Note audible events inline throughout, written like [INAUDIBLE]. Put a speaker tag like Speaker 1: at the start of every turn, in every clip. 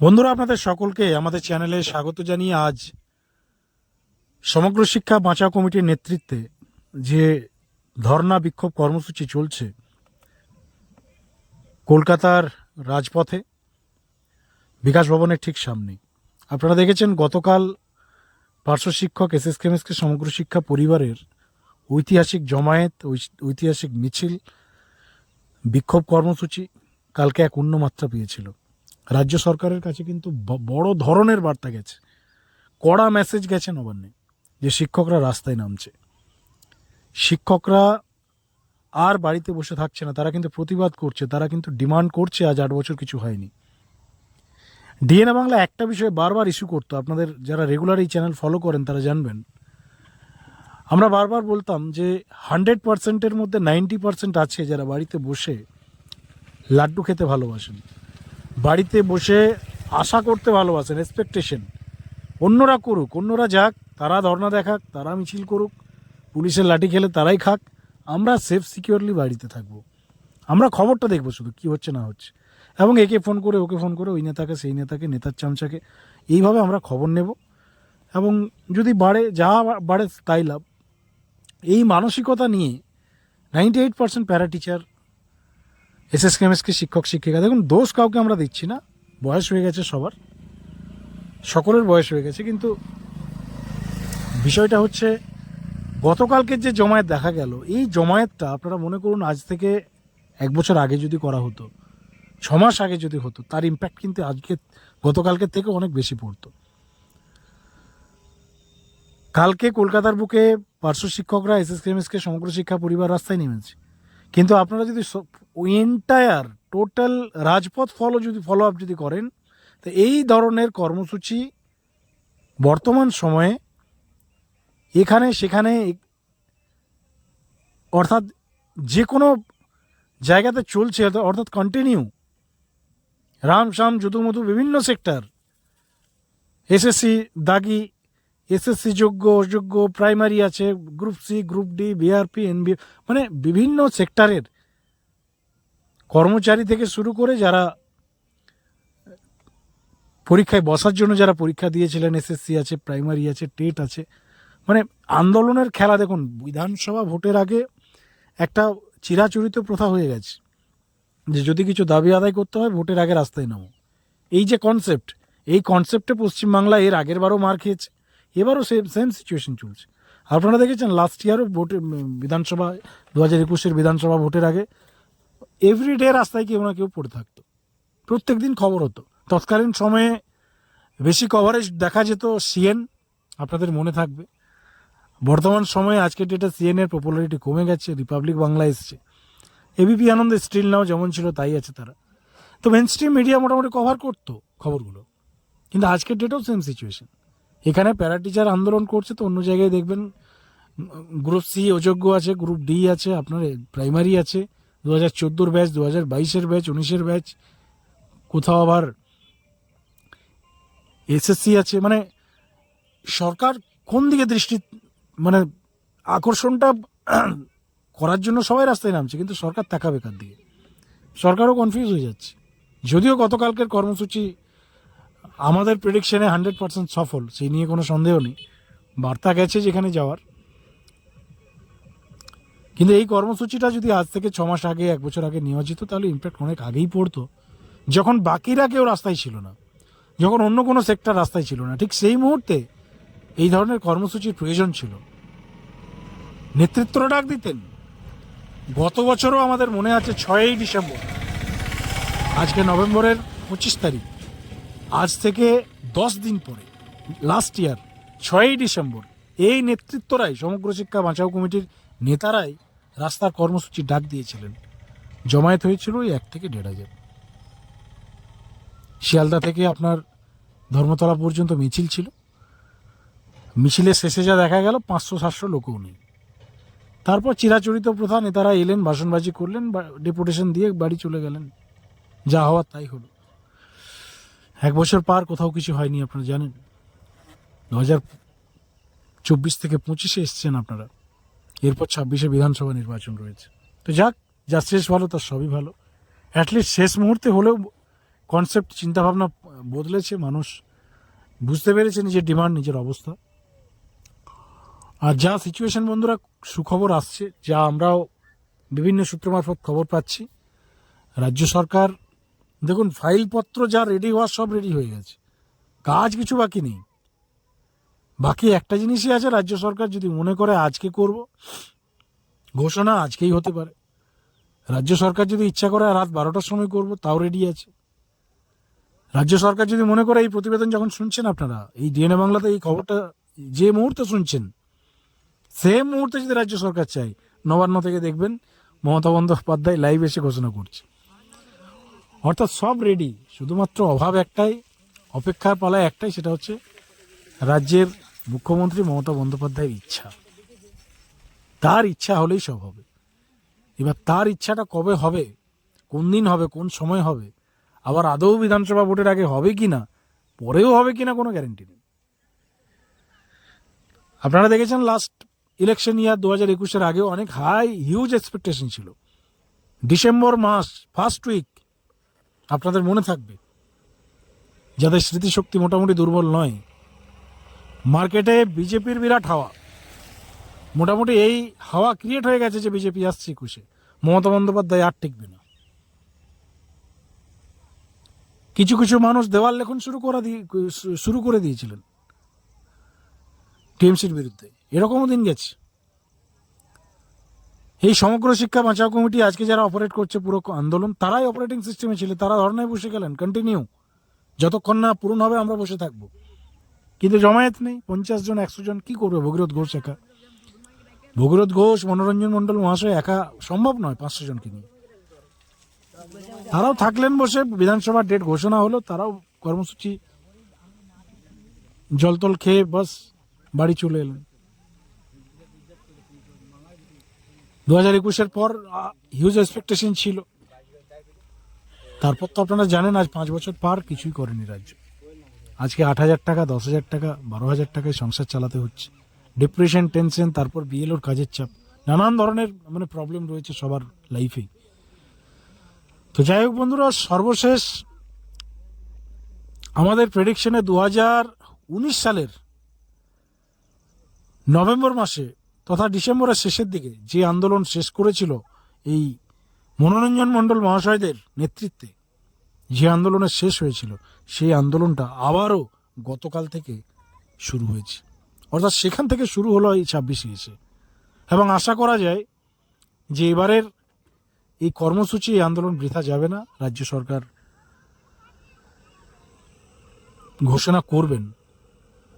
Speaker 1: বন্ধুরা, আপনাদের সকলকে আমাদের চ্যানেলে স্বাগত জানিয়ে আজ সমগ্র শিক্ষা বাঁচাও কমিটির নেতৃত্বে যে ধর্না বিক্ষোভ কর্মসূচি চলছে কলকাতার রাজপথে, বিকাশ ভবনের ঠিক সামনে। আপনারা দেখেছেন, গতকাল পার্শ্ব শিক্ষক এস এস কেমিসকে সমগ্র শিক্ষা পরিবারের ঐতিহাসিক জমায়েত, ঐতিহাসিক মিছিল, বিক্ষোভ কর্মসূচি কালকে এক অন্য মাত্রা পেয়েছিল। রাজ্য সরকারের কাছে কিন্তু বড় ধরনের বার্তা গেছে। কড়া মেসেজ গেছে নবান্নে যে শিক্ষকরা রাস্তায় নামছে। শিক্ষকরা আর বাড়িতে বসে থাকছে না, তারা কিন্তু প্রতিবাদ করছে, তারা কিন্তু ডিমান্ড করছে, আজ আট বছর কিছু হয়নি। ডিএনএ বাংলা একটা বিষয়ে বারবার ইস্যু করতো, আপনাদের যারা রেগুলার এই চ্যানেল ফলো করেন তারা জানবেন। আমরা বারবার বলতাম যে হান্ড্রেড পার্সেন্টের মধ্যে নাইনটি পার্সেন্ট আছে যারা বাড়িতে বসে লাড্ডু খেতে ভালোবাসেন। বাড়িতে বসে আশা করতে ভালোবাসেন এক্সপেকটেশন অন্যরা করুক, অন্যরা যাক, তারা ধর্ণা দেখাক, তারা মিছিল করুক, পুলিশের লাঠি খেলে তারাই খাক, আমরা সেফ সিকিউরলি বাড়িতে থাকব। আমরা খবরটা দেখব শুধু, কি হচ্ছে, না হচ্ছে। এবং একে ফোন করে, ওকে ফোন করে, ওই নেতাকে, সেই নেতাকে, নেতার চামচাকে, এইভাবে আমরা খবর নেব। এবং যদি বাড়ে, যা বাড়ে তাই লাভ। এই মানসিকতা নিয়ে ninety eight percent para teacher S S কেমএসকে শিক্ষক শিক্ষিকা, দেখুন, দোষ কাউকে আমরা দিচ্ছি না। বয়স হয়ে গেছে সবার, সকলের বয়স হয়ে গেছে, কিন্তু বিষয়টা হচ্ছে গতকালকের যে জমায়েত দেখা গেল, এই জমায়েতটা আপনারা মনে করুন আজ থেকে এক বছর আগে যদি করা হতো, ছ মাস আগে যদি হতো, তার ইম্প্যাক্ট কিন্তু আজকে গতকালকের থেকে অনেক বেশি পড়তো। কালকে কলকাতার বুকে পার্শ্ব শিক্ষকরা এস এস সমগ্র শিক্ষা পরিবার রাস্তায় নেমেছে। কিন্তু আপনারা যদি এন্টায়ার টোটাল রাজপথ ফলো যদি ফলো আপ যদি করেন, তো এই ধরনের কর্মসূচি বর্তমান সময়ে এখানে, সেখানে অর্থাৎ যে কোনো জায়গাতে চলছে, অর্থাৎ কন্টিনিউ রাম শাম যদুমধু বিভিন্ন সেক্টর এসএসসি দাগি এসএসসি যোগ্য, অযোগ্য প্রাইমারি আছে group C group D BRP NB মানে বিভিন্ন সেক্টরের কর্মচারী থেকে শুরু করে যারা পরীক্ষায় বসার জন্য যারা পরীক্ষা দিয়েছিলেন এসএসসি আছে প্রাইমারি আছে, টেট আছে মানে আন্দোলনের খেলা দেখুন, বিধানসভা ভোটের আগে একটা চিরাচরিত প্রথা হয়ে গেছে যে যদি কিছু দাবি আদায় করতে হয়, ভোটের আগে রাস্তায় নামো। এই যে কনসেপ্ট এই কনসেপ্টে পশ্চিমবাংলা এর আগের বারও মার খেয়েছে, এবারও সেম সেম সিচুয়েশন চলছে। আপনারা দেখেছেন লাস্ট ইয়ারও ভোটে বিধানসভা দু হাজার একুশের বিধানসভা ভোটের আগে এভরিডে রাস্তায় কেউ না কেউ পড়ে থাকতো। প্রত্যেক দিন খবর হতো। তৎকালীন সময়ে বেশি কভারেজ দেখা যেত সিএন আপনাদের মনে থাকবে। বর্তমান সময়ে আজকের ডেটে সিএনের পপুলারিটি কমে গেছে রিপাবলিক বাংলা এসছে। এবিপি আনন্দ স্টিল নাও যেমন ছিল, তাই আছে তারা। তো মেন স্ট্রিম মিডিয়া মোটামুটি কভার করতো খবরগুলো। কিন্তু আজকের ডেটেও সেম সিচুয়েশন এখানে প্যারা টিচার আন্দোলন করছে, তো অন্য জায়গায় দেখবেন গ্রুপ সি অযোগ্য আছে গ্রুপ ডি আছে, আপনার প্রাইমারি আছে। দু হাজার চোদ্দোর ব্যাচ দু হাজার বাইশের ব্যাচ উনিশের ব্যাচ কোথাও আবার এসএসসি আছে। মানে সরকার কোন দিকে দৃষ্টি মানে আকর্ষণটা [CLEARS THROAT] করার জন্য সবাই রাস্তায় নামছে, কিন্তু সরকার তাকাবে কার দিকে? সরকারও কনফিউজ হয়ে যাচ্ছে। যদিও গতকালকের কর্মসূচি আমাদের প্রেডিকশনে হান্ড্রেড পার্সেন্ট সফল, সেই নিয়ে কোনো সন্দেহ নেই। বার্তা গেছে যেখানে যাওয়ার। কিন্তু এই কর্মসূচিটা যদি আজ থেকে ছ মাস আগে, এক বছর আগে নেওয়া যেত, তাহলে ইম্প্যাক্ট অনেক আগেই পড়তো। যখন বাকিরা কেউ রাস্তায় ছিল না, যখন অন্য কোনো সেক্টর রাস্তায় ছিল না, ঠিক সেই মুহূর্তে এই ধরনের কর্মসূচির প্রয়োজন ছিল। নেতৃত্বরা ডাক দিতেন। গত বছরও আমাদের মনে আছে ছয়ই ডিসেম্বর। আজকে নভেম্বরের পঁচিশ তারিখ। আজ থেকে দশ দিন পরে লাস্ট ইয়ার ছয়ই ডিসেম্বর, এই নেতৃত্বরাই, সমগ্র শিক্ষা বাঁচাও কমিটির নেতারাই রাস্তার কর্মসূচি ডাক দিয়েছিলেন। জমায়েত হয়েছিল ওই এক থেকে দেড় হাজার। শিয়ালদা থেকে আপনার ধর্মতলা পর্যন্ত মিছিল ছিল। মিছিলের শেষে যা দেখা গেল, পাঁচশো, সাতশো লোকও নেই। তারপর চিরাচরিত প্রথা, নেতারা এলেন, ভাষণবাজি করলেন, বা ডেপুটেশন দিয়ে বাড়ি চলে গেলেন। যা হওয়ার তাই হলো। এক বছর পার কোথাও কিছু হয়নি, আপনারা জানেন। দু হাজার চব্বিশ থেকে পঁচিশে এসছেন আপনারা। এরপর ছাব্বিশে বিধানসভা নির্বাচন রয়েছে। তো যাক, যা শেষ ভালো তার সবই ভালো। অ্যাটলিস্ট শেষ মুহূর্তে হলেও কনসেপ্ট চিন্তাভাবনা বদলেছে মানুষ। বুঝতে পেরেছে নিজের ডিমান্ড নিজের অবস্থা। আর যা সিচুয়েশন বন্ধুরা, সুখবর আসছে, যা আমরাও বিভিন্ন সূত্র মারফত খবর পাচ্ছি। রাজ্য সরকার, দেখুন ফাইলপত্র যা রেডি হওয়ার সব রেডি হয়ে গেছে। কাজ কিছু বাকি নেই। বাকি একটা জিনিসই আছে, রাজ্য সরকার যদি মনে করে আজকে করব, ঘোষণা আজকেই হতে পারে। রাজ্য সরকার যদি ইচ্ছা করে রাত বারোটার সময় করব, তাও রেডি আছে। রাজ্য সরকার যদি মনে করে এই প্রতিবেদন যখন শুনছেন আপনারা, এই ডিএনএ বাংলাতে এই খবরটা যে মুহূর্তে শুনছেন সেম মুহূর্তে যদি রাজ্য সরকার চায়, নবান্ন থেকে দেখবেন মমতা বন্দ্যোপাধ্যায় লাইভ এসে ঘোষণা করছে। অর্থাৎ সব রেডি শুধুমাত্র অভাব একটাই, অপেক্ষার পালায় একটাই, সেটা হচ্ছে রাজ্যের মুখ্যমন্ত্রী মমতা বন্দ্যোপাধ্যায়ের ইচ্ছা। তার ইচ্ছা হলেই সব হবে। এবার তার ইচ্ছাটা কবে হবে? কোন দিন হবে? কোন সময় হবে? আবার আদৌ বিধানসভা ভোটের আগে হবে কি না? পরেও হবে কি না কোনো গ্যারেন্টি নেই। আপনারা দেখেছেন লাস্ট ইলেকশন ইয়ার দু হাজার একুশের আগেও অনেক হাই হিউজ এক্সপেকটেশন ছিল। ডিসেম্বর মাস ফার্স্ট উইক আপনাদের মনে থাকবে। যাদের স্মৃতিশক্তি মোটামুটি দুর্বল নয় মার্কেটে বিজেপির বিরাট হাওয়া। মোটামুটি এই হাওয়া ক্রিয়েট হয়ে গেছে যে বিজেপি আসছে একুশে। মমতা বন্দ্যোপাধ্যায় আর টিকবে না। কিছু কিছু মানুষ দেওয়াল লেখন শুরু করা দিয়ে, শুরু করে দিয়েছিলেন। টিএমসির বিরুদ্ধে। এরকমও দিন গেছে। এই সমগ্র শিক্ষা বাঁচাও কমিটি আজকে যারা অপারেট করছে পুরো আন্দোলন, তারাই অপারেটিং সিস্টেমে ছিল। তারা ধর্নায় বসে গেলেন। কন্টিনিউ যতক্ষণ না পূরণ হবে আমরা বসে থাকব। কিন্তু জমায়েত নেই, পঞ্চাশ জন, একশো জন, কি করবে ভগীরথ ঘোষ একা? ভগীরথ ঘোষ, মনোরঞ্জন মণ্ডল মহাশয় একা সম্ভব নয় পাঁচশো জনকে নিয়ে। তারাও থাকলেন বসে, বিধানসভার ডেট ঘোষণা হলো, তারাও কর্মসূচি জলতল খেয়ে বাস, বাড়ি চলে এলেন। দু হাজার একুশের পর হিউজ এক্সপেকটেশন ছিল। তারপর তো আপনারা জানেন, আজ পাঁচ বছর পার, কিছুই করেনি রাজ্য। আজকে আট হাজার টাকা, দশ হাজার টাকা, বারো হাজার টাকায় সংসার চালাতে হচ্ছে। ডিপ্রেশন টেনশন তারপর বিএলওর কাজের চাপ। নানান ধরনের মানে প্রবলেম রয়েছে সবার লাইফেই তো যাই হোক বন্ধুরা, সর্বশেষ আমাদের প্রেডিকশনে দু হাজার উনিশ সালের নভেম্বর মাসে তথা ডিসেম্বরের শেষের দিকে যে আন্দোলন শেষ করেছিল এই মনোরঞ্জন মণ্ডল মহাশয়দের নেতৃত্বে যে আন্দোলনের শেষ হয়েছিল, সেই আন্দোলনটা আবারও গতকাল থেকে শুরু হয়েছে। অর্থাৎ সেখান থেকে শুরু হলো এই ছাব্বিশে এসে। এবং আশা করা যায় যে এবারের এই কর্মসূচি, এই আন্দোলন বৃথা যাবে না। রাজ্য সরকার ঘোষণা করবেন।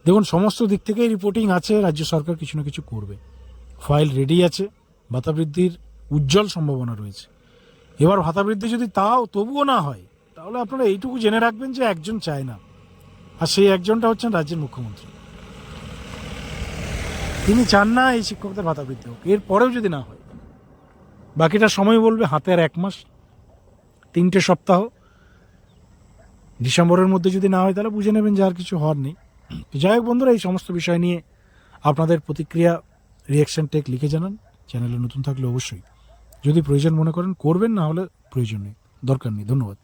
Speaker 1: দেখুন, সমস্ত দিক থেকেই রিপোর্টিং আছে, রাজ্য সরকার কিছু না কিছু করবে। ফাইল রেডি আছে, ভাতা বৃদ্ধির উজ্জ্বল সম্ভাবনা রয়েছে। এবার ভাতা বৃদ্ধি যদি তাও তবুও না হয় তাহলে আপনারা এইটুকু জেনে রাখবেন যে একজন চায় না। আর সেই একজনটা হচ্ছেন রাজ্যের মুখ্যমন্ত্রী। তিনি চান না এই শিক্ষকদের ভাতা বৃদ্ধি হোক। এরপরেও যদি না হয়, বাকিটা সময় বলবে, হাতে আর এক মাস, তিনটে সপ্তাহ। ডিসেম্বরের মধ্যে যদি না হয়, তাহলে বুঝে নেবেন যে আর কিছু হওয়ার নেই। যাই হোক বন্ধুরা, এই সমস্ত বিষয় নিয়ে আপনাদের প্রতিক্রিয়া রিয়াকশন টেক লিখে জানান। চ্যানেলে নতুন থাকলে অবশ্যই। যদি প্রয়োজন মনে করেন, করবেন, না হলে প্রয়োজন নেই, দরকার নেই। ধন্যবাদ।